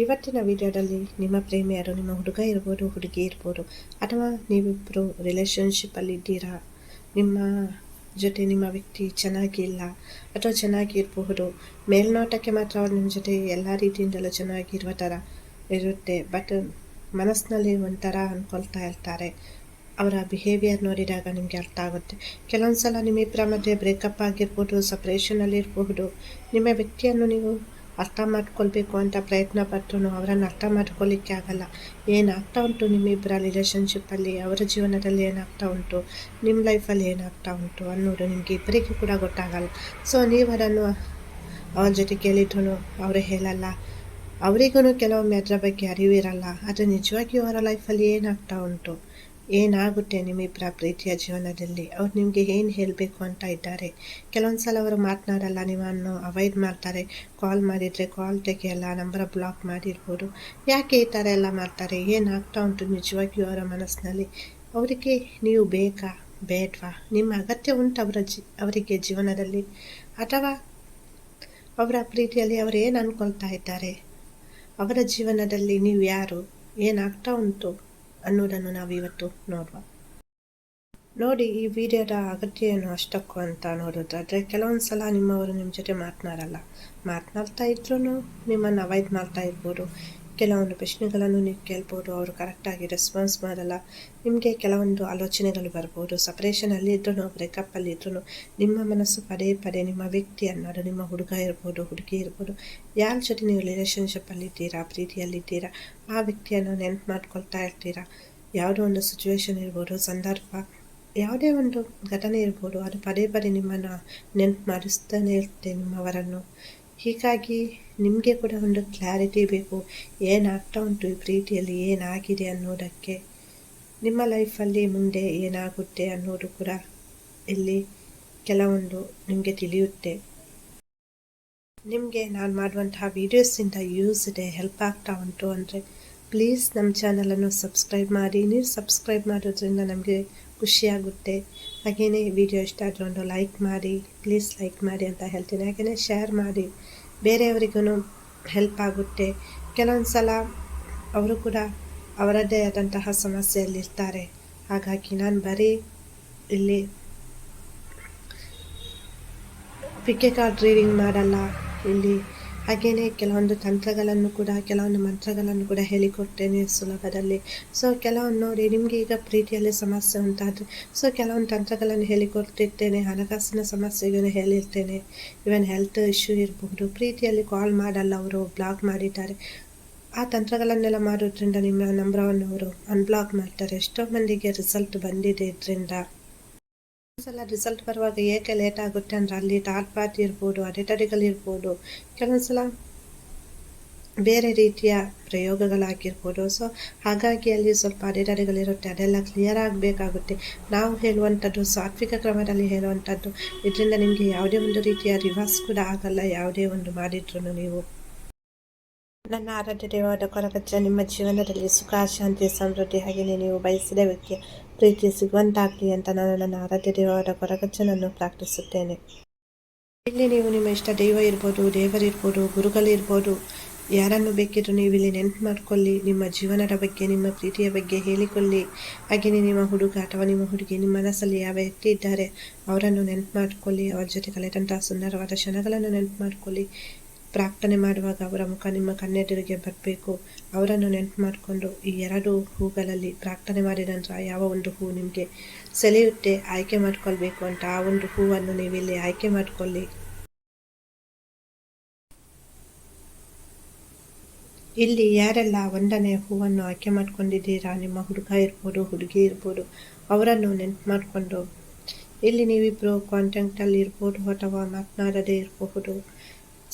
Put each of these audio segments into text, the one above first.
ಇವತ್ತಿನ ವಿಡಿಯೋದಲ್ಲಿ ನಿಮ್ಮ ಪ್ರೇಮಿಯರು, ನಿಮ್ಮ ಹುಡುಗ ಇರ್ಬೋದು, ಹುಡುಗಿ ಇರ್ಬೋದು, ಅಥವಾ ನೀವಿಬ್ಬರು ರಿಲೇಷನ್ಶಿಪ್ಪಲ್ಲಿ ಇದ್ದೀರಾ? ನಿಮ್ಮ ಜೊತೆ ನಿಮ್ಮ ವ್ಯಕ್ತಿ ಚೆನ್ನಾಗಿಲ್ಲ ಅಥವಾ ಚೆನ್ನಾಗಿರಬಹುದು ಮೇಲ್ನೋಟಕ್ಕೆ ಮಾತ್ರ ಅವ್ರು ನಿಮ್ಮ ಜೊತೆ ಎಲ್ಲ ರೀತಿಯಿಂದಲೂ ಚೆನ್ನಾಗಿರುವ ಥರ ಇರುತ್ತೆ. ಬಟ್ ಮನಸ್ಸಿನಲ್ಲಿ ಒಂಥರ ಅಂದ್ಕೊಳ್ತಾ ಇರ್ತಾರೆ. ಅವರ ಬಿಹೇವಿಯರ್ ನೋಡಿದಾಗ ನಿಮಗೆ ಅರ್ಥ ಆಗುತ್ತೆ. ಕೆಲವೊಂದು ಸಲ ನಿಮ್ಮಿಬ್ಬರ ಮಧ್ಯೆ ಬ್ರೇಕಪ್ ಆಗಿರ್ಬೋದು ಸಪ್ರೇಷನಲ್ಲಿರಬಹುದು ನಿಮ್ಮ ವ್ಯಕ್ತಿಯನ್ನು ನೀವು ಅರ್ಥ ಮಾಡ್ಕೊಳ್ಬೇಕು ಅಂತ ಪ್ರಯತ್ನ ಪಟ್ಟು ಅವರನ್ನು ಅರ್ಥ ಮಾಡ್ಕೊಳ್ಳಿಕ್ಕೆ ಆಗಲ್ಲ. ಏನಾಗ್ತಾ ಉಂಟು ನಿಮ್ಮಿಬ್ಬರ ರಿಲೇಷನ್ಶಿಪ್ಪಲ್ಲಿ ಅವರ ಜೀವನದಲ್ಲಿ ಏನಾಗ್ತಾ ಉಂಟು? ನಿಮ್ಮ ಲೈಫಲ್ಲಿ ಏನಾಗ್ತಾ ಉಂಟು ಅನ್ನೋದು ನಿಮಗೆ ಇಬ್ಬರಿಗೂ ಕೂಡ ಗೊತ್ತಾಗಲ್ಲ. ಸೊ ನೀವು ಅದನ್ನು ಅವರ ಜೊತೆ ಕೇಳಿದ್ರು ಅವರು ಹೇಳಲ್ಲ. ಅವರಿಗೂ ಕೆಲವೊಮ್ಮೆ ಅದರ ಬಗ್ಗೆ ಅರಿವಿರಲ್ಲ ಅದು ನಿಜವಾಗಿಯೂ ಅವರ ಲೈಫಲ್ಲಿ ಏನಾಗ್ತಾ ಉಂಟು? ಏನಾಗುತ್ತೆ ನಿಮ್ಮಿಬ್ಬರ ಪ್ರೀತಿಯ ಜೀವನದಲ್ಲಿ? ಅವ್ರು ನಿಮಗೆ ಏನು ಹೇಳಬೇಕು ಅಂತ ಇದ್ದಾರೆ. ಕೆಲವೊಂದು ಸಲ ಅವರು ಮಾತನಾಡಲ್ಲ ನಿಮ್ಮನ್ನು ಅವಾಯ್ಡ್ ಮಾಡ್ತಾರೆ. ಕಾಲ್ ಮಾಡಿದರೆ ಕಾಲ್ ತೆಗೆಯಲ್ಲ ನಂಬರ್ ಬ್ಲಾಕ್ ಮಾಡಿರ್ಬೋದು. ಯಾಕೆ ಈ ಥರ ಎಲ್ಲ ಮಾಡ್ತಾರೆ? ಏನಾಗ್ತಾ ಉಂಟು ನಿಜವಾಗಿಯೂ ಅವರ ಮನಸ್ಸಿನಲ್ಲಿ? ಅವರಿಗೆ ನೀವು ಬೇಕಾ? ಬೇಡವಾ? ನಿಮ್ಮ ಅಗತ್ಯ ಉಂಟು ಅವರ ಜಿ ಅವರಿಗೆ ಜೀವನದಲ್ಲಿ? ಅಥವಾ ಅವರ ಪ್ರೀತಿಯಲ್ಲಿ ಅವರು ಏನು ಅಂದ್ಕೊಳ್ತಾ ಇದ್ದಾರೆ? ಅವರ ಜೀವನದಲ್ಲಿ ನೀವು ಯಾರು? ಏನಾಗ್ತಾ ಉಂಟು? ಅನ್ನೋದನ್ನು ನಾವಿವತ್ತು ನೋಡುವ. ನೋಡಿ, ಈ ವಿಡಿಯೋದ ಅಗತ್ಯ ಏನು ಅಷ್ಟಕ್ಕೂ ಅಂತ ನೋಡೋದಾದರೆ ಕೆಲವೊಂದು ಸಲ ನಿಮ್ಮವರು ನಿಮ್ಮ ಜೊತೆ ಮಾತನಾಡಲ್ಲ ಮಾತನಾಡ್ತಾ ಇದ್ರೂ ನಿಮ್ಮನ್ನು ಅವಾಯ್ಡ್ ಮಾಡ್ತಾ ಇರ್ಬೋದು. ಕೆಲವೊಂದು ಪ್ರಶ್ನೆಗಳನ್ನು ನೀವು ಕೇಳ್ಬೋದು, ಅವರು ಕರೆಕ್ಟಾಗಿ ರೆಸ್ಪಾನ್ಸ್ ಮಾಡಲ್ಲ. ನಿಮಗೆ ಕೆಲವೊಂದು ಆಲೋಚನೆಗಳು ಬರ್ಬೋದು. ಸಪ್ರೇಷನಲ್ಲಿ ಇದ್ರೂ ಬ್ರೇಕಪ್ಪಲ್ಲಿ ಇದ್ರೂ ನಿಮ್ಮ ಮನಸ್ಸು ಪದೇ ಪದೇ ನಿಮ್ಮ ವ್ಯಕ್ತಿ ಅನ್ನೋದು, ನಿಮ್ಮ ಹುಡುಗ ಇರ್ಬೋದು, ಹುಡುಗಿ ಇರ್ಬೋದು, ಯಾರ ಜೊತೆ ನೀವು ರಿಲೇಷನ್ಶಿಪ್ಪಲ್ಲಿದ್ದೀರಾ ಪ್ರೀತಿಯಲ್ಲಿದ್ದೀರಾ ಆ ವ್ಯಕ್ತಿಯನ್ನು ನೆನ್ಪು ಮಾಡ್ಕೊಳ್ತಾ ಇರ್ತೀರಾ? ಯಾವುದೋ ಒಂದು ಸಿಚುವೇಶನ್ ಇರ್ಬೋದು, ಸಂದರ್ಭ, ಯಾವುದೇ ಒಂದು ಘಟನೆ ಇರ್ಬೋದು, ಅದು ಪದೇ ಪದೇ ನಿಮ್ಮನ್ನು ನೆನ್ಪು ಮಾಡಿಸ್ತಾನೆ ಇರುತ್ತೆ ನಿಮ್ಮವರನ್ನು. ಹೀಗಾಗಿ ನಿಮಗೆ ಕೂಡ ಒಂದು ಕ್ಲಾರಿಟಿ ಬೇಕು. ಏನಾಗ್ತಾ ಉಂಟು ಈ ಪ್ರೀತಿಯಲ್ಲಿ? ಏನಾಗಿದೆ ಅನ್ನೋದಕ್ಕೆ? ನಿಮ್ಮ ಲೈಫಲ್ಲಿ ಮುಂದೆ ಏನಾಗುತ್ತೆ ಅನ್ನೋದು ಕೂಡ ಇಲ್ಲಿ ಕೆಲವೊಂದು ನಿಮಗೆ ತಿಳಿಯುತ್ತೆ. ನಿಮಗೆ ನಾನು ಮಾಡುವಂತಹ ವೀಡಿಯೋಸಿಂದ ಯೂಸ್ ಇದೆ ಹೆಲ್ಪ್ ಆಗ್ತಾ ಉಂಟು ಅಂದರೆ ಪ್ಲೀಸ್ ನಮ್ಮ ಚಾನಲನ್ನು ಸಬ್ಸ್ಕ್ರೈಬ್ ಮಾಡಿ. ನೀವು ಸಬ್ಸ್ಕ್ರೈಬ್ ಮಾಡೋದ್ರಿಂದ ನಮಗೆ ಖುಷಿಯಾಗುತ್ತೆ ಹಾಗೆಯೇ ವಿಡಿಯೋ ಇಷ್ಟ ಆದರೆ ಒಂದು ಲೈಕ್ ಮಾಡಿ ಪ್ಲೀಸ್ ಲೈಕ್ ಮಾಡಿ ಅಂತ ಹೇಳ್ತೀನಿ. ಹಾಗೆಯೇ ಶೇರ್ ಮಾಡಿ. ಬೇರೆಯವರಿಗೂ ಹೆಲ್ಪ್ ಆಗುತ್ತೆ. ಕೆಲವೊಂದು ಸಲ ಅವರು ಕೂಡ ಅವರದ್ದೇ ಆದಂತಹ ಸಮಸ್ಯೆಯಲ್ಲಿರ್ತಾರೆ. ಹಾಗಾಗಿ ನಾನು ಬರೀ ಇಲ್ಲಿ ಪಿಕೆ ಕಾರ್ಡ್ ರೀಡಿಂಗ್ ಮಾಡಲ್ಲ, ಇಲ್ಲಿ ಹಾಗೆಯೇ ಕೆಲವೊಂದು ತಂತ್ರಗಳನ್ನು ಕೂಡ, ಕೆಲವೊಂದು ಮಂತ್ರಗಳನ್ನು ಕೂಡ ಹೇಳಿಕೊಡ್ತೇನೆ ಸುಲಭದಲ್ಲಿ. ಸೊ ಕೆಲವೊಂದು ನೋಡಿ, ನಿಮಗೆ ಈಗ ಪ್ರೀತಿಯಲ್ಲಿ ಸಮಸ್ಯೆ ಉಂಟಾದರೆ ಸೊ ಕೆಲವೊಂದು ತಂತ್ರಗಳನ್ನು ಹೇಳಿಕೊಡ್ತಿರ್ತೇನೆ, ಹಣಕಾಸಿನ ಸಮಸ್ಯೆಗೂ ಹೇಳಿರ್ತೇನೆ. ಇವನ್ ಹೆಲ್ತ್ ಇಶ್ಯೂ ಇರಬಹುದು ಪ್ರೀತಿಯಲ್ಲಿ ಕಾಲ್ ಮಾಡಲ್ಲ ಅವರು ಬ್ಲಾಕ್ ಮಾಡಿದ್ದಾರೆ. ಆ ತಂತ್ರಗಳನ್ನೆಲ್ಲ ಮಾಡೋದ್ರಿಂದ ನಿಮ್ಮ ನಂಬರವನ್ನು ಅವರು ಅನ್ಬ್ಲಾಕ್ ಮಾಡ್ತಾರೆ. ಎಷ್ಟೋ ಮಂದಿಗೆ ರಿಸಲ್ಟ್ ಬಂದಿದೆ ಇದರಿಂದ. ಸಲ ರಿಸಲ್ಟ್ ಬರುವಾಗ ಏಕೆ ಲೇಟ್ ಆಗುತ್ತೆ ಅಂದರೆ ಅಲ್ಲಿ ತಾತ್ಪಾತಿ ಇರ್ಬೋದು ಅಡೆತಡೆಗಳಿರ್ಬೋದು ಕೆಲವೊಂದ್ಸಲ ಬೇರೆ ರೀತಿಯ ಪ್ರಯೋಗಗಳಾಗಿರ್ಬೋದು. ಸೊ ಹಾಗಾಗಿ ಅಲ್ಲಿ ಸ್ವಲ್ಪ ಅಡೆತಡೆಗಳಿರುತ್ತೆ ಅದೆಲ್ಲ ಕ್ಲಿಯರ್ ಆಗಬೇಕಾಗುತ್ತೆ. ನಾವು ಹೇಳುವಂಥದ್ದು, ಸಾತ್ವಿಕ ಕ್ರಮದಲ್ಲಿ ಹೇಳುವಂಥದ್ದು, ಇದರಿಂದ ನಿಮಗೆ ಯಾವುದೇ ಒಂದು ರೀತಿಯ ರಿವರ್ಸ್ ಕೂಡ ಆಗಲ್ಲ, ಯಾವುದೇ ಒಂದು ಮಾಡಿದ್ರು ನೀವು. ನನ್ನ ಆರಾಧ್ಯ ದೇವಾದ ಕೊರಗಜ್ಜ, ನಿಮ್ಮ ಜೀವನದಲ್ಲಿ ಸುಖ, ಶಾಂತಿ, ಸಮೃದ್ಧಿ, ಹಾಗೆಯೇ ನೀವು ಬಯಸಿದ ವ್ಯಕ್ತಿಯ ಪ್ರೀತಿ ಸಿಗುವಂತಾಗಲಿ ಅಂತ ನಾನು ನನ್ನ ಆರಾಧ್ಯ ದೇವರ ಕೊರಗಚ್ಚನನ್ನು ಪ್ರಾರ್ಥಿಸುತ್ತೇನೆ. ಇಲ್ಲಿ ನೀವು ನಿಮ್ಮ ಇಷ್ಟ ದೈವ ಇರ್ಬೋದು ದೇವರಿರ್ಬೋದು ಗುರುಗಳಿರ್ಬೋದು ಯಾರನ್ನು ಬೇಕಿದ್ರು ನೀವು ಇಲ್ಲಿ ನೆನ್ಪು ಮಾಡಿಕೊಳ್ಳಿ, ನಿಮ್ಮ ಜೀವನದ ಬಗ್ಗೆ, ನಿಮ್ಮ ಪ್ರೀತಿಯ ಬಗ್ಗೆ ಹೇಳಿಕೊಳ್ಳಿ. ಹಾಗೆಯೇ ನಿಮ್ಮ ಹುಡುಗ ಅಥವಾ ನಿಮ್ಮ ಹುಡುಗಿ ನಿಮ್ಮ ಮನಸ್ಸಲ್ಲಿ ಯಾವ ವ್ಯಕ್ತಿ ಇದ್ದಾರೆ, ಅವರನ್ನು ನೆನ್ಪು ಮಾಡ್ಕೊಳ್ಳಿ, ಅವರ ಜೊತೆ ಕಳೆದಂತಹ ಸುಂದರವಾದ ಕ್ಷಣಗಳನ್ನು ನೆನ್ಪು ಮಾಡ್ಕೊಳ್ಳಿ. ಪ್ರಾರ್ಥನೆ ಮಾಡುವಾಗ ಅವರ ಮುಖ ನಿಮ್ಮ ಕಣ್ಣೆದುರಿಗೆ ಬರಬೇಕು. ಅವರನ್ನು ನೆನಪು ಮಾಡಿಕೊಂಡು ಈ ಎರಡು ಹೂಗಳಲ್ಲಿ ಪ್ರಾರ್ಥನೆ ಮಾಡಿದ ನಂತರ ಯಾವ ಒಂದು ಹೂ ನಿಮಗೆ ಸೆಲೆಯುತ್ತೆ ಆಯ್ಕೆ ಮಾಡ್ಕೊಳ್ಬೇಕು ಅಂತ ಆ ಒಂದು ಹೂವನ್ನು ನೀವು ಇಲ್ಲಿ ಆಯ್ಕೆ ಮಾಡಿಕೊಳ್ಳಿ. ಇಲ್ಲಿ ಯಾರೆಲ್ಲ ಒಂದನೇ ಹೂವನ್ನು ಆಯ್ಕೆ ಮಾಡ್ಕೊಂಡಿದ್ದೀರಾ? ನಿಮ್ಮ ಹುಡುಗ ಇರ್ಬೋದು, ಹುಡುಗಿ ಇರ್ಬೋದು, ಅವರನ್ನು ನೆನಪು ಮಾಡಿಕೊಂಡು ಇಲ್ಲಿ ನೀವಿಬ್ಬರು ಕಾಂಟ್ಯಾಕ್ಟಲ್ಲಿ ಇರ್ಬೋದು ಅಥವಾ ಮಾತನಾಡದೇ ಇರಬಹುದು.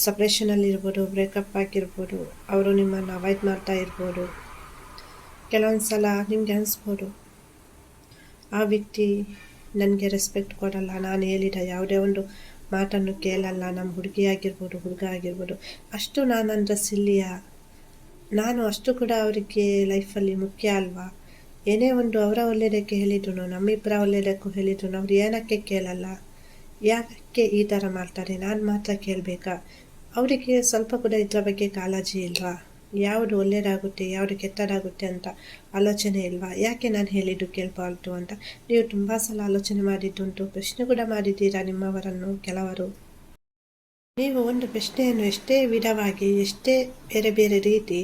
ಸಪ್ರೇಷನಲ್ಲಿ ಇರ್ಬೋದು ಬ್ರೇಕಪ್ ಆಗಿರ್ಬೋದು, ಅವರು ನಿಮ್ಮನ್ನು ಅವಾಯ್ಡ್ ಮಾಡ್ತಾ ಇರ್ಬೋದು. ಕೆಲವೊಂದು ಸಲ ನಿಮಗೆ ಅನಿಸ್ಬೋದು, ಆ ವ್ಯಕ್ತಿ ನನಗೆ ರೆಸ್ಪೆಕ್ಟ್ ಕೊಡಲ್ಲ, ನಾನು ಹೇಳಿದ ಯಾವುದೇ ಒಂದು ಮಾತನ್ನು ಕೇಳಲ್ಲ ನಮ್ಮ ಹುಡುಗಿ ಆಗಿರ್ಬೋದು, ಹುಡುಗ ಆಗಿರ್ಬೋದು. ಅಷ್ಟು ನಾನು ಅಂದ್ರೆ ಸಿಲ್ಲಿಯ ನಾನು ಅಷ್ಟು ಕೂಡ ಅವರಿಗೆ ಲೈಫಲ್ಲಿ ಮುಖ್ಯ ಅಲ್ವಾ? ಏನೇ ಒಂದು ಅವರ ಒಳ್ಳೆಯದಕ್ಕೆ ಹೇಳಿದ್ರು ನಮ್ಮಿಬ್ಬರ ಒಳ್ಳೆಯದಕ್ಕೂ ಹೇಳಿದ್ರು ಅವ್ರು ಏನಕ್ಕೆ ಕೇಳಲ್ಲ? ಯಾಕೆ ಈ ಥರ ಮಾಡ್ತಾರೆ? ನಾನು ಮಾತ್ರ ಕೇಳಬೇಕಾ? ಅವರಿಗೆ ಸ್ವಲ್ಪ ಕೂಡ ಇದರ ಬಗ್ಗೆ ಕಾಳಜಿ ಇಲ್ವಾ? ಯಾವುದು ಒಳ್ಳೆಯದಾಗುತ್ತೆ ಯಾವುದು ಕೆಟ್ಟದಾಗುತ್ತೆ ಅಂತ ಆಲೋಚನೆ ಇಲ್ವಾ? ಯಾಕೆ ನಾನು ಹೇಳಿದ್ದು ಕೇಳಬಾರ್ದು ಅಂತ? ನೀವು ತುಂಬ ಸಲ ಆಲೋಚನೆ ಮಾಡಿದ್ದುಂಟು ಪ್ರಶ್ನೆ ಕೂಡ ಮಾಡಿದ್ದೀರಾ ನಿಮ್ಮವರನ್ನು ಕೆಲವರು? ನೀವು ಒಂದು ಪ್ರಶ್ನೆಯನ್ನು ಎಷ್ಟೇ ವಿಧವಾಗಿ, ಎಷ್ಟೇ ಬೇರೆ ಬೇರೆ ರೀತಿ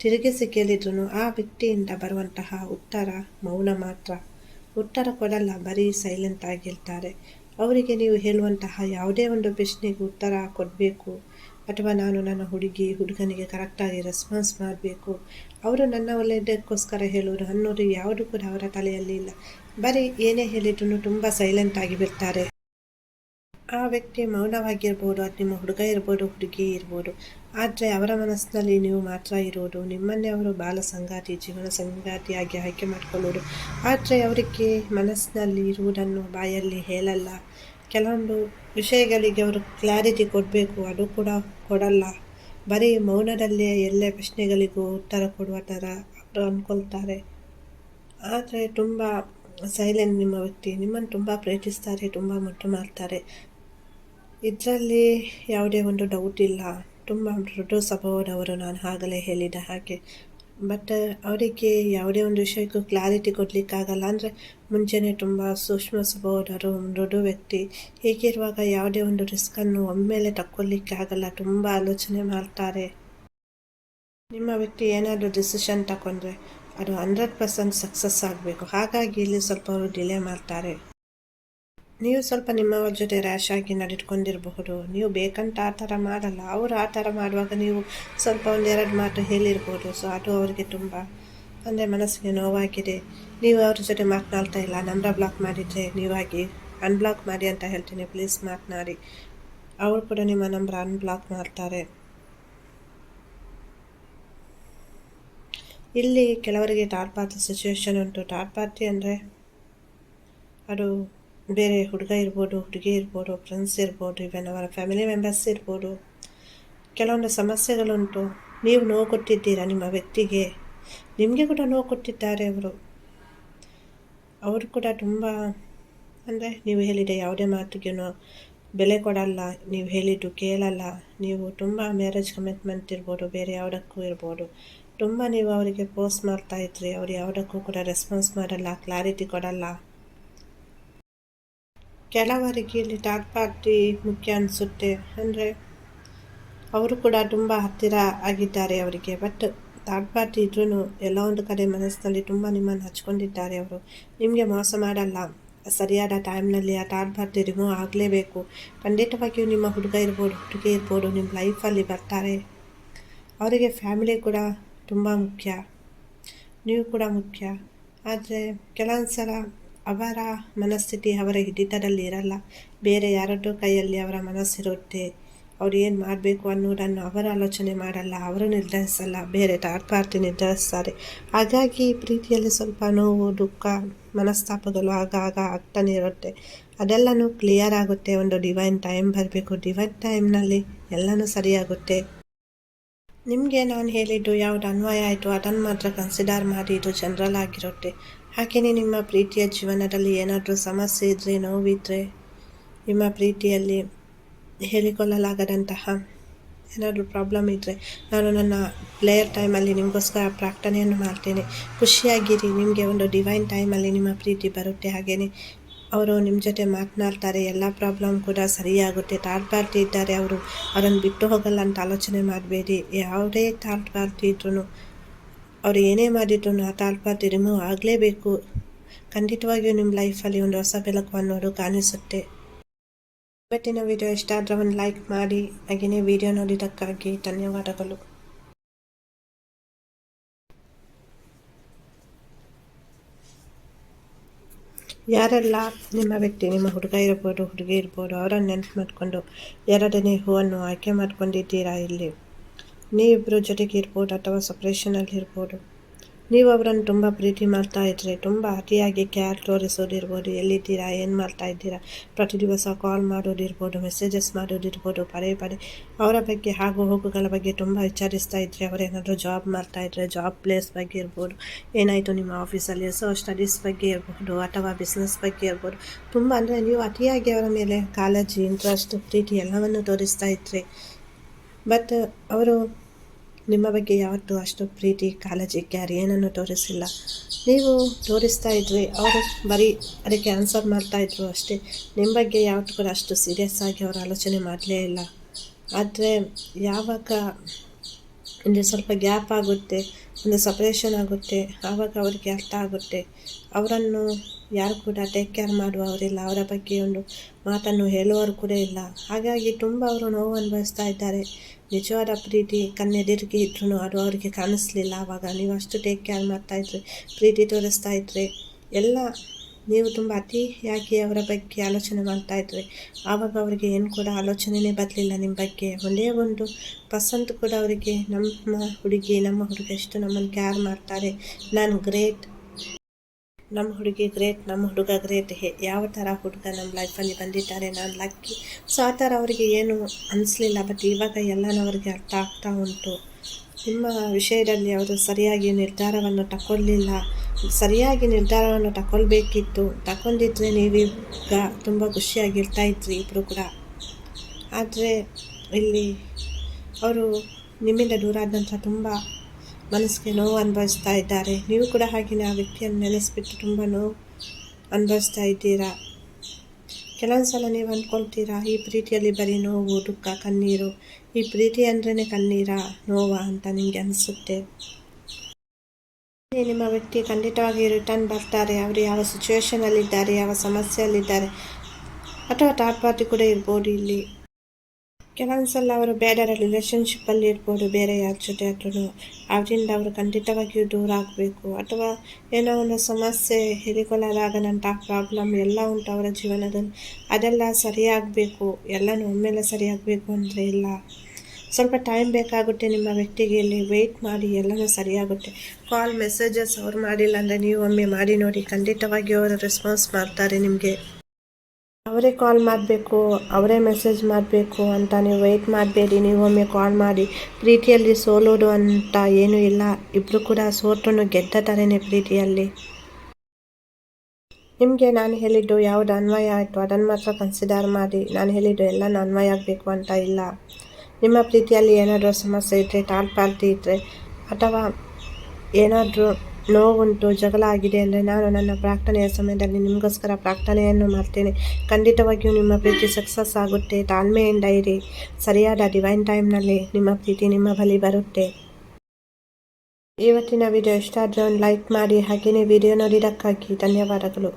ತಿರುಗಿಸಿ ಕೇಳಿದ್ರು ಆ ವ್ಯಕ್ತಿಯಿಂದ ಬರುವಂತಹ ಉತ್ತರ, ಮೌನ ಮಾತ್ರ. ಉತ್ತರ ಕೊಡಲ್ಲ, ಬರೀ ಸೈಲೆಂಟ್ ಆಗಿರ್ತಾರೆ. ಅವರಿಗೆ ನೀವು ಹೇಳುವಂತಹ ಯಾವುದೇ ಒಂದು ಪ್ರಶ್ನೆಗೆ ಉತ್ತರ ಕೊಡಬೇಕು. ಅಥವಾ ನಾನು ನನ್ನ ಹುಡುಗಿ, ಹುಡುಗನಿಗೆ ಕರೆಕ್ಟಾಗಿ ರೆಸ್ಪಾನ್ಸ್ ಮಾಡಬೇಕು. ಅವರು ನನ್ನ ಒಳ್ಳೆಯದಕ್ಕೋಸ್ಕರ ಹೇಳೋರು ಅನ್ನೋದು ಯಾವುದು ಕೂಡ ಅವರ ತಲೆಯಲ್ಲಿ ಇಲ್ಲ. ಬರೀ ಏನೇ ಹೇಳಿದ್ರು ತುಂಬ ಸೈಲೆಂಟ್ ಆಗಿ ಬಿಡ್ತಾರೆ. ಆ ವ್ಯಕ್ತಿ ಮೌನವಾಗಿರ್ಬೋದು, ಅದು ನಿಮ್ಮ ಹುಡುಗ ಇರ್ಬೋದು, ಹುಡುಗಿ ಇರ್ಬೋದು. ಆದರೆ ಅವರ ಮನಸ್ಸಿನಲ್ಲಿ ನೀವು ಮಾತ್ರ ಇರೋದು, ನಿಮ್ಮನ್ನೇ ಅವರು ಬಾಲ ಸಂಗಾತಿ, ಜೀವನ ಸಂಗಾತಿಯಾಗಿ ಆಯ್ಕೆ ಮಾಡಿಕೊಳ್ಳೋದು ಆದರೆ ಅವರಿಗೆ ಮನಸ್ಸಿನಲ್ಲಿ ಇರುವುದನ್ನು ಬಾಯಲ್ಲಿ ಹೇಳಲ್ಲ. ಕೆಲವೊಂದು ವಿಷಯಗಳಿಗೆ ಅವರು ಕ್ಲಾರಿಟಿ ಕೊಡಬೇಕು, ಅದು ಕೂಡ ಕೊಡಲ್ಲ. ಬರೀ ಮೌನದಲ್ಲೇ ಎಲ್ಲ ಪ್ರಶ್ನೆಗಳಿಗೂ ಉತ್ತರ ಕೊಡುವ ಥರ ಅವರು ಅಂದ್ಕೊಳ್ತಾರೆ. ಆದರೆ ತುಂಬ ಸೈಲೆಂಟ್ ನಿಮ್ಮ ವ್ಯಕ್ತಿ, ನಿಮ್ಮನ್ನು ತುಂಬ ಪ್ರೀತಿಸ್ತಾರೆ, ತುಂಬ ಮುಟ್ಟು ಮಾಡ್ತಾರೆ. ಇದರಲ್ಲಿ ಯಾವುದೇ ಒಂದು ಡೌಟ್ ಇಲ್ಲ. ತುಂಬ ಮೃದು ಸ್ವಭಾವದವರು, ನಾನು ಆಗಲೇ ಹೇಳಿದ ಹಾಗೆ. ಬಟ್ ಅವರಿಗೆ ಯಾವುದೇ ಒಂದು ವಿಷಯಕ್ಕೂ ಕ್ಲಾರಿಟಿ ಕೊಡಲಿಕ್ಕಾಗಲ್ಲ. ಅಂದರೆ ಮುಂಚೆನೇ ತುಂಬ ಸೂಕ್ಷ್ಮ ಸ್ವಭಾವದವರು ಮೃದು ವ್ಯಕ್ತಿ ಹೀಗಿರುವಾಗ ಯಾವುದೇ ಒಂದು ರಿಸ್ಕನ್ನು ಒಮ್ಮೆಲೆ ತಕ್ಕೊಳ್ಳಿಕ್ಕಾಗಲ್ಲ ತುಂಬ ಆಲೋಚನೆ ಮಾಡ್ತಾರೆ. ನಿಮ್ಮ ವ್ಯಕ್ತಿ ಏನಾದರೂ ಡಿಸಿಷನ್ ತಗೊಂಡ್ರೆ ಅದು ಹಂಡ್ರೆಡ್ ಪರ್ಸೆಂಟ್ ಸಕ್ಸಸ್ ಆಗಬೇಕು. ಹಾಗಾಗಿ ಇಲ್ಲಿ ಸ್ವಲ್ಪ ಅವರು ಡಿಲೇ ಮಾಡ್ತಾರೆ. ನೀವು ಸ್ವಲ್ಪ ನಿಮ್ಮವ್ರ ಜೊತೆ ರ್ಯಾಶ್ ಆಗಿ ನಡೆದುಕೊಂಡಿರಬಹುದು ನೀವು ಬೇಕಂತ ಆ ಥರ ಮಾಡಲ್ಲ. ಅವರು ಆ ಥರ ಮಾಡುವಾಗ ನೀವು ಸ್ವಲ್ಪ ಒಂದೆರಡು ಮಾತು ಹೇಳಿರ್ಬೋದು. ಸೊ ಅದು ಅವರಿಗೆ ತುಂಬ ಅಂದರೆ ಮನಸ್ಸಿಗೆ ನೋವಾಗಿದೆ. ನೀವು ಅವ್ರ ಜೊತೆ ಮಾತನಾಡ್ತಾ ಇಲ್ಲ. ನಂಬರ ಬ್ಲಾಕ್ ಮಾಡಿದರೆ ನೀವಾಗಿ ಅನ್ಬ್ಲಾಕ್ ಮಾಡಿ ಅಂತ ಹೇಳ್ತೀನಿ. ಪ್ಲೀಸ್ ಮಾತನಾಡಿ. ಅವರು ಕೂಡ ನಿಮ್ಮ ನಂಬರ್ ಅನ್ಬ್ಲಾಕ್ ಮಾಡ್ತಾರೆ. ಇಲ್ಲಿ ಕೆಲವರಿಗೆ ಟಾಟ್ ಪಾರ್ಟಿ ಸಿಚುವೇಶನ್ ಉಂಟು. ಟಾಟ್ ಪಾರ್ಟಿ ಅಂದರೆ ಅದು ಬೇರೆ ಹುಡುಗ ಇರ್ಬೋದು, ಹುಡುಗಿ ಇರ್ಬೋದು ಫ್ರೆಂಡ್ಸ್ ಇರ್ಬೋದು ಇವನ್ ಅವರ ಫ್ಯಾಮಿಲಿ ಮೆಂಬರ್ಸ್ ಇರ್ಬೋದು. ಕೆಲವೊಂದು ಸಮಸ್ಯೆಗಳುಂಟು. ನೀವು ನೋವು ಕೊಟ್ಟಿದ್ದೀರಾ ನಿಮ್ಮ ವ್ಯಕ್ತಿಗೆ? ನಿಮಗೆ ಕೂಡ ನೋವು ಕೊಟ್ಟಿದ್ದಾರೆ ಅವರು. ಅವರು ಕೂಡ ತುಂಬ, ಅಂದರೆ ನೀವು ಹೇಳಿದ ಯಾವುದೇ ಮಾತಿಗೆ ಬೆಲೆ ಕೊಡಲ್ಲ, ನೀವು ಹೇಳಿದ್ದು ಕೇಳಲ್ಲ, ನೀವು ತುಂಬ ಮ್ಯಾರೇಜ್ ಕಮಿಟ್ಮೆಂಟ್ ಇರ್ಬೋದು, ಬೇರೆ ಯಾವುದಕ್ಕೂ ಇರ್ಬೋದು. ತುಂಬ ನೀವು ಅವರಿಗೆ ಪೋಸ್ಟ್ ಮಾಡ್ತಾಯಿದ್ರಿ ಅವ್ರು ಯಾವುದಕ್ಕೂ ಕೂಡ ರೆಸ್ಪಾನ್ಸ್ ಮಾಡಲ್ಲ ಕ್ಲಾರಿಟಿ ಕೊಡಲ್ಲ. ಕೆಲವರಿಗೆ ಇಲ್ಲಿ ಥರ್ಡ್ ಪಾರ್ಟಿ ಮುಖ್ಯ ಅನಿಸುತ್ತೆ. ಅಂದರೆ ಅವರು ಕೂಡ ತುಂಬ ಹತ್ತಿರ ಆಗಿದ್ದಾರೆ ಅವರಿಗೆ. ಬಟ್ ಥರ್ಡ್ ಪಾರ್ಟಿ ಇದ್ರೂ ಎಲ್ಲ ಒಂದು ಕಡೆ ಮನಸ್ಸಿನಲ್ಲಿ ತುಂಬ ನಿಮ್ಮನ್ನು ಹಚ್ಕೊಂಡಿದ್ದಾರೆ ಅವರು. ನಿಮಗೆ ಮೋಸ ಮಾಡಲ್ಲ. ಸರಿಯಾದ ಟೈಮ್ನಲ್ಲಿ ಆ ಥರ್ಡ್ ಪಾರ್ಟಿ ರಿಮೂವ್ ಆಗಲೇಬೇಕು. ಖಂಡಿತವಾಗಿಯೂ ನಿಮ್ಮ ಹುಡುಗ ಇರ್ಬೋದು, ಹುಡುಗಿ ಇರ್ಬೋದು ನಿಮ್ಮ ಲೈಫಲ್ಲಿ ಬರ್ತಾರೆ. ಅವರಿಗೆ ಫ್ಯಾಮಿಲಿ ಕೂಡ ತುಂಬ ಮುಖ್ಯ. ನೀವು ಕೂಡ ಮುಖ್ಯ. ಆದರೆ ಕೆಲವೊಂದು ಸಲ ಅವರ ಮನಸ್ಥಿತಿ ಅವರ ಹಿಡಿತದಲ್ಲಿ ಇರಲ್ಲ. ಬೇರೆ ಯಾರದ್ದೋ ಕೈಯಲ್ಲಿ ಅವರ ಮನಸ್ಸಿರುತ್ತೆ ಅವ್ರು ಏನು ಮಾಡಬೇಕು ಅನ್ನೋದನ್ನು ಅವರು ಆಲೋಚನೆ ಮಾಡಲ್ಲ, ಅವರು ನಿರ್ಧರಿಸಲ್ಲ, ಬೇರೆ ಥರ್ಡ್ ಪಾರ್ಟಿ ನಿರ್ಧರಿಸ್ತಾರೆ. ಹಾಗಾಗಿ ಪ್ರೀತಿಯಲ್ಲಿ ಸ್ವಲ್ಪ ನೋವು, ದುಃಖ, ಮನಸ್ತಾಪಗಳು ಆಗಾಗ ಆಗ್ತಾನೆ ಇರುತ್ತೆ. ಅದೆಲ್ಲನೂ ಕ್ಲಿಯರ್ ಆಗುತ್ತೆ, ಒಂದು ಡಿವೈನ್ ಟೈಮ್ ಬರಬೇಕು. ಡಿವೈನ್ ಟೈಮ್ನಲ್ಲಿ ಎಲ್ಲನೂ ಸರಿಯಾಗುತ್ತೆ. ನಿಮಗೆ ನಾನು ಹೇಳಿದ್ದು ಯಾವುದು ಅನ್ವಯ ಆಯಿತು ಅದನ್ನು ಮಾತ್ರ ಕನ್ಸಿಡರ್ ಮಾಡಿ, ಇದು ಜನರಲ್ ಆಗಿರುತ್ತೆ. ಹಾಗೆಯೇ ನಿಮ್ಮ ಪ್ರೀತಿಯ ಜೀವನದಲ್ಲಿ ಏನಾದರೂ ಸಮಸ್ಯೆ ಇದ್ದರೆ ನೋವಿದ್ದರೆ ನಿಮ್ಮ ಪ್ರೀತಿಯಲ್ಲಿ ಹೇಳಿಕೊಳ್ಳಲಾಗದಂತಹ ಏನಾದರೂ ಪ್ರಾಬ್ಲಮ್ ಇದ್ದರೆ ನಾನು ನನ್ನ ಪ್ಲೇಯರ್ ಟೈಮಲ್ಲಿ ನಿಮಗೋಸ್ಕರ ಪ್ರಾರ್ಥನೆಯನ್ನು ಮಾಡ್ತೇನೆ. ಖುಷಿಯಾಗಿರಿ, ನಿಮಗೆ ಒಂದು ಡಿವೈನ್ ಟೈಮಲ್ಲಿ ನಿಮ್ಮ ಪ್ರೀತಿ ಬರುತ್ತೆ ಹಾಗೆಯೇ ಅವರು ನಿಮ್ಮ ಜೊತೆ ಮಾತನಾಡ್ತಾರೆ, ಎಲ್ಲ ಪ್ರಾಬ್ಲಮ್ ಕೂಡ ಸರಿಯಾಗುತ್ತೆ. ಥರ್ಡ್ ಪಾರ್ಟಿ ಇದ್ದಾರೆ, ಅವರು ಅವರನ್ನು ಬಿಟ್ಟು ಹೋಗಲ್ಲ ಅಂತ ಆಲೋಚನೆ ಮಾಡಬೇಡಿ. ಯಾವುದೇ ಥರ್ಡ್ ಪಾರ್ಟಿ ಇದ್ರೂ ಅವ್ರು ಏನೇ ಮಾಡಿದ್ರು ಆ ಪಾರ್ಟಿ ರಿಮೂವ್ ಆಗಲೇಬೇಕು. ಖಂಡಿತವಾಗಿಯೂ ನಿಮ್ಮ ಲೈಫಲ್ಲಿ ಒಂದು ಹೊಸ ಬೆಳಕು ಅನ್ನೋದು ಕಾಣಿಸುತ್ತೆ. ಇವತ್ತಿನ ವಿಡಿಯೋ ಇಷ್ಟ ಆದರೆ ಒಂದು ಲೈಕ್ ಮಾಡಿ, ಹಾಗೆಯೇ ವಿಡಿಯೋ ನೋಡಿದ್ದಕ್ಕಾಗಿ ಧನ್ಯವಾದಗಳು. ಯಾರೆಲ್ಲ ನಿಮ್ಮ ವ್ಯಕ್ತಿ, ನಿಮ್ಮ ಹುಡುಗ ಇರ್ಬೋದು, ಹುಡುಗಿ ಇರ್ಬೋದು, ಅವರನ್ನು ನೆನಪು ಮಾಡಿಕೊಂಡು ಎರಡನೇ ಹೂವನ್ನು ಆಯ್ಕೆ ಮಾಡ್ಕೊಂಡಿದ್ದೀರಾ ಇಲ್ಲಿ? ನೀವಿಬ್ಬರು ಜೊತೆಗೆ ಇರ್ಬೋದು ಅಥವಾ ಸಪ್ರೇಷನಲ್ಲಿ ಇರ್ಬೋದು ನೀವು ಅವರನ್ನು ತುಂಬ ಪ್ರೀತಿ ಮಾಡ್ತಾ ಇದ್ರೆ, ತುಂಬ ಅತಿಯಾಗಿ ಕೇರ್ ತೋರಿಸೋದಿರ್ಬೋದು, ಎಲ್ಲಿದ್ದೀರಾ, ಏನು ಮಾಡ್ತಾ ಇದ್ದೀರಾ ಪ್ರತಿ ದಿವಸ ಕಾಲ್ ಮಾಡೋದಿರ್ಬೋದು ಮೆಸೇಜಸ್ ಮಾಡೋದಿರ್ಬೋದು, ಪದೇ ಪದೇ ಅವರ ಬಗ್ಗೆ ಹಾಗೂ ಹೋಗುಗಳ ಬಗ್ಗೆ ತುಂಬ ವಿಚಾರಿಸ್ತಾ ಇದ್ದರೆ ಅವರೇನಾದರೂ ಜಾಬ್ ಮಾಡ್ತಾ ಇದ್ದರೆ ಜಾಬ್ ಪ್ಲೇಸ್ ಬಗ್ಗೆ ಇರ್ಬೋದು, ಏನಾಯಿತು ನಿಮ್ಮ ಆಫೀಸಲ್ಲಿ ಸೊ ಸ್ಟಡೀಸ್ ಬಗ್ಗೆ ಇರ್ಬೋದು, ಅಥವಾ ಬಿಸ್ನೆಸ್ ಬಗ್ಗೆ ಇರ್ಬೋದು, ತುಂಬ ಅಂದರೆ ನೀವು ಅತಿಯಾಗಿ ಅವರ ಮೇಲೆ ಕಾಳಜಿ ಇಂಟ್ರೆಸ್ಟ್ ಪ್ರೀತಿ ಎಲ್ಲವನ್ನು ತೋರಿಸ್ತಾ ಇದ್ರಿ ಬಟ್ ಅವರು ನಿಮ್ಮ ಬಗ್ಗೆ ಯಾವತ್ತೂ ಅಷ್ಟು ಪ್ರೀತಿ, ಕಾಳಜಿ, ಕ್ಯಾರಿ ಏನನ್ನು ತೋರಿಸಿಲ್ಲ. ನೀವು ತೋರಿಸ್ತಾ ಇದ್ವಿ ಅವರು ಬರೀ ಅದಕ್ಕೆ ಆನ್ಸರ್ ಮಾಡ್ತಾ ಇದ್ರು ಅಷ್ಟೇ. ನಿಮ್ಮ ಬಗ್ಗೆ ಯಾವತ್ತು ಕೂಡ ಅಷ್ಟು ಸೀರಿಯಸ್ ಆಗಿ ಅವರು ಆಲೋಚನೆ ಮಾಡಲೇ ಇಲ್ಲ. ಆದರೆ, ಯಾವಾಗ ಇಲ್ಲಿ ಸ್ವಲ್ಪ ಗ್ಯಾಪ್ ಆಗುತ್ತೆ, ಒಂದು ಸಪ್ರೇಷನ್ ಆಗುತ್ತೆ, ಆವಾಗ ಅವರಿಗೆ ಅರ್ಥ ಆಗುತ್ತೆ, ಅವರನ್ನು ಯಾರು ಕೂಡ ಟೇಕ್ ಕೇರ್ ಮಾಡುವವರಿಲ್ಲ ಅವರ ಬಗ್ಗೆ ಒಂದು ಮಾತನ್ನು ಹೇಳುವವರು ಕೂಡ ಇಲ್ಲ. ಹಾಗಾಗಿ ತುಂಬ ಅವರು ನೋವು ಅನುಭವಿಸ್ತಾ ಇದ್ದಾರೆ. ನಿಜವಾದ ಪ್ರೀತಿ ಕಣ್ಣೆದಿರಿಗೆ ಇದ್ರೂ ಅದು ಅವರಿಗೆ ಕಾಣಿಸ್ಲಿಲ್ಲ. ಆವಾಗ ನೀವು ಅಷ್ಟು ಟೇಕ್ ಕೇರ್ ಮಾಡ್ತಾಯಿದ್ರಿ ಪ್ರೀತಿ ತೋರಿಸ್ತಾ ಇದ್ರಿ, ಎಲ್ಲ ನೀವು ತುಂಬ ಯಾಕೆ ಅವರ ಬಗ್ಗೆ ಆಲೋಚನೆ ಮಾಡ್ತಾ ಇದ್ರಿ, ಆವಾಗ ಅವರಿಗೆ ಏನು ಕೂಡ ಆಲೋಚನೆಯೇ ಬರಲಿಲ್ಲ ನಿಮ್ಮ ಬಗ್ಗೆ. ಒಂದೇ ಒಂದು ಪಸಂತ್ ಕೂಡ ಅವರಿಗೆ, ನಮ್ಮ ಹುಡುಗಿ, ನಮ್ಮ ಹುಡುಗ ಎಷ್ಟು ನಮ್ಮನ್ನು ಕೇರ್ ಮಾಡ್ತಾರೆ. ನಾನು ಗ್ರೇಟ್ ನಮ್ಮ ಹುಡುಗಿ ಗ್ರೇಟ್ ನಮ್ಮ ಹುಡುಗ ಗ್ರೇಟ್ ಹೇ, ಯಾವ ಥರ ಹುಡುಗ ನಮ್ಮ ಲೈಫಲ್ಲಿ ಬಂದಿದ್ದಾರೆ ನಾನು ಲಕ್ಕಿ ಸೊ ಆ ಥರ ಅವರಿಗೆ ಏನು ಅನಿಸ್ಲಿಲ್ಲ ಬಟ್ ಇವಾಗ ಎಲ್ಲನೂ ಅವರಿಗೆ ಅರ್ಥ ಆಗ್ತಾ ಉಂಟು. ನಿಮ್ಮ ವಿಷಯದಲ್ಲಿ ಅವರು ಸರಿಯಾಗಿ ನಿರ್ಧಾರವನ್ನು ತಗೊಳ್ಳಿಲ್ಲ ಸರಿಯಾಗಿ ನಿರ್ಧಾರವನ್ನು ತಗೊಳ್ಬೇಕಿತ್ತು ತಗೊಂಡಿದ್ರೆ ನೀವೀಗ ತುಂಬ ಖುಷಿಯಾಗಿರ್ತಾ ಇದ್ರಿ ಇಬ್ಬರು ಕೂಡ. ಆದರೆ ಇಲ್ಲಿ ಅವರು ನಿಮ್ಮಿಂದ ದೂರ ಆದ ನಂತರ ತುಂಬ ಮನಸ್ಸಿಗೆ ನೋವು ಅನುಭವಿಸ್ತಾ ಇದ್ದಾರೆ. ನೀವು ಕೂಡ ಹಾಗೆಯೇ ಆ ವ್ಯಕ್ತಿಯನ್ನು ನೆನೆಸ್ಬಿಟ್ಟು ತುಂಬ ನೋವು ಅನುಭವಿಸ್ತಾ ಇದ್ದೀರಾ? ಕೆಲವೊಂದು ಸಲ ನೀವು ಅಂದ್ಕೊಳ್ತೀರಾ, ಈ ಪ್ರೀತಿಯಲ್ಲಿ ಬರೀ ನೋವು, ದುಃಖ, ಕಣ್ಣೀರು, ಈ ಪ್ರೀತಿ ಅಂದ್ರೇ ಕಣ್ಣೀರ, ನೋವಾ ಅಂತ ನಿಮಗೆ ಅನಿಸುತ್ತೆ? ನಿಮ್ಮ ವ್ಯಕ್ತಿ ಖಂಡಿತವಾಗಿ ರಿಟರ್ನ್ ಬರ್ತಾರೆ. ಅವರು ಯಾವ ಸಿಚುವೇಶನಲ್ಲಿದ್ದಾರೆ ಯಾವ ಸಮಸ್ಯೆಯಲ್ಲಿದ್ದಾರೆ, ಅಥವಾ ಥರ್ಡ್ ಪಾರ್ಟಿ ಕೂಡ ಇರ್ಬೋದು ಇಲ್ಲಿ. ಕೆಲವೊಂದ್ಸಲ ಅವರು ಬೇರೆ ರಿಲೇಷನ್ಶಿಪ್ಪಲ್ಲಿ ಇರ್ಬೋದು, ಬೇರೆ ಯಾರ ಜೊತೆ ಆದ್ರೂ ಅವರಿಂದ ಅವರು ಖಂಡಿತವಾಗಿಯೂ ದೂರ ಆಗಬೇಕು. ಅಥವಾ ಏನೋ ಒಂದು ಸಮಸ್ಯೆ ಹೇಳಿಕೊಳ್ಳಲಾಗದಂಥ ಪ್ರಾಬ್ಲಮ್ ಎಲ್ಲ ಉಂಟು ಅವರ ಜೀವನದಲ್ಲಿ. ಅದೆಲ್ಲ ಸರಿಯಾಗಬೇಕು. ಎಲ್ಲನೂ ಒಮ್ಮೆಲೆ ಸರಿಯಾಗಬೇಕು ಅಂದರೆ ಇಲ್ಲ. ಸ್ವಲ್ಪ ಟೈಮ್ ಬೇಕಾಗುತ್ತೆ ನಿಮ್ಮ ವ್ಯಕ್ತಿಗೆ ಇಲ್ಲಿ. ವೆಯ್ಟ್ ಮಾಡಿ, ಎಲ್ಲನೂ ಸರಿಯಾಗುತ್ತೆ. ಕಾಲ್ ಮೆಸೇಜಸ್ ಅವ್ರು ಮಾಡಿಲ್ಲ ಅಂದರೆ ನೀವು ಒಮ್ಮೆ ಮಾಡಿ ನೋಡಿ. ಖಂಡಿತವಾಗಿ ಅವರು ರೆಸ್ಪಾನ್ಸ್ ಮಾಡ್ತಾರೆ ನಿಮಗೆ. ಅವರೇ ಕಾಲ್ ಮಾಡಬೇಕು, ಅವರೇ ಮೆಸೇಜ್ ಮಾಡಬೇಕು ಅಂತ ನೀವು ವೆಯ್ಟ್ ಮಾಡಬೇಡಿ ನೀವೊಮ್ಮೆ ಕಾಲ್ ಮಾಡಿ, ಪ್ರೀತಿಯಲ್ಲಿ ಸೋಲೋದು ಅಂತ ಏನೂ ಇಲ್ಲ. ಇಬ್ಬರು ಕೂಡ ಸೋತನು ಗೆದ್ದ ಪ್ರೀತಿಯಲ್ಲಿ. ನಿಮಗೆ ನಾನು ಹೇಳಿದ್ದು ಯಾವುದು ಅನ್ವಯ ಆಯಿತು? ಅದನ್ನು ಮಾತ್ರ ಕನ್ಸಿಡರ್ ಮಾಡಿ. ನಾನು ಹೇಳಿದ್ದು ಎಲ್ಲ ಅನ್ವಯ ಆಗಬೇಕು ಅಂತ ಇಲ್ಲ. ನಿಮ್ಮ ಪ್ರೀತಿಯಲ್ಲಿ ಏನಾದರೂ ಸಮಸ್ಯೆ ಇದ್ದರೆ ತಾಳ್ಪಾಲ್ತಿ ಇದ್ದರೆ ಅಥವಾ ಏನಾದರೂ ನೋವುಂಟು ಜಗಳ ಆಗಿದೆ ಅಂದರೆ ನಾನು ನನ್ನ ಪ್ರಾರ್ಥನೆಯ ಸಮಯದಲ್ಲಿ ನಿಮಗೋಸ್ಕರ ಪ್ರಾರ್ಥನೆಯನ್ನು ಮಾಡ್ತೇನೆ. ಖಂಡಿತವಾಗಿಯೂ ನಿಮ್ಮ ಪ್ರೀತಿ ಸಕ್ಸಸ್ ಆಗುತ್ತೆ. ತಾಳ್ಮೆಯಿಂದ ಇರಿ. ಸರಿಯಾದ ಡಿವೈನ್ ಟೈಮ್ನಲ್ಲಿ ನಿಮ್ಮ ಪ್ರೀತಿ ನಿಮ್ಮ ಬಳಿ ಬರುತ್ತೆ. ಇವತ್ತಿನ ವಿಡಿಯೋ ಇಷ್ಟ ಆದರೆ ಒಂದು ಲೈಕ್ ಮಾಡಿ, ಹಾಗೆಯೇ ವಿಡಿಯೋ ನೋಡಿದ್ದಕ್ಕಾಗಿ ಧನ್ಯವಾದಗಳು.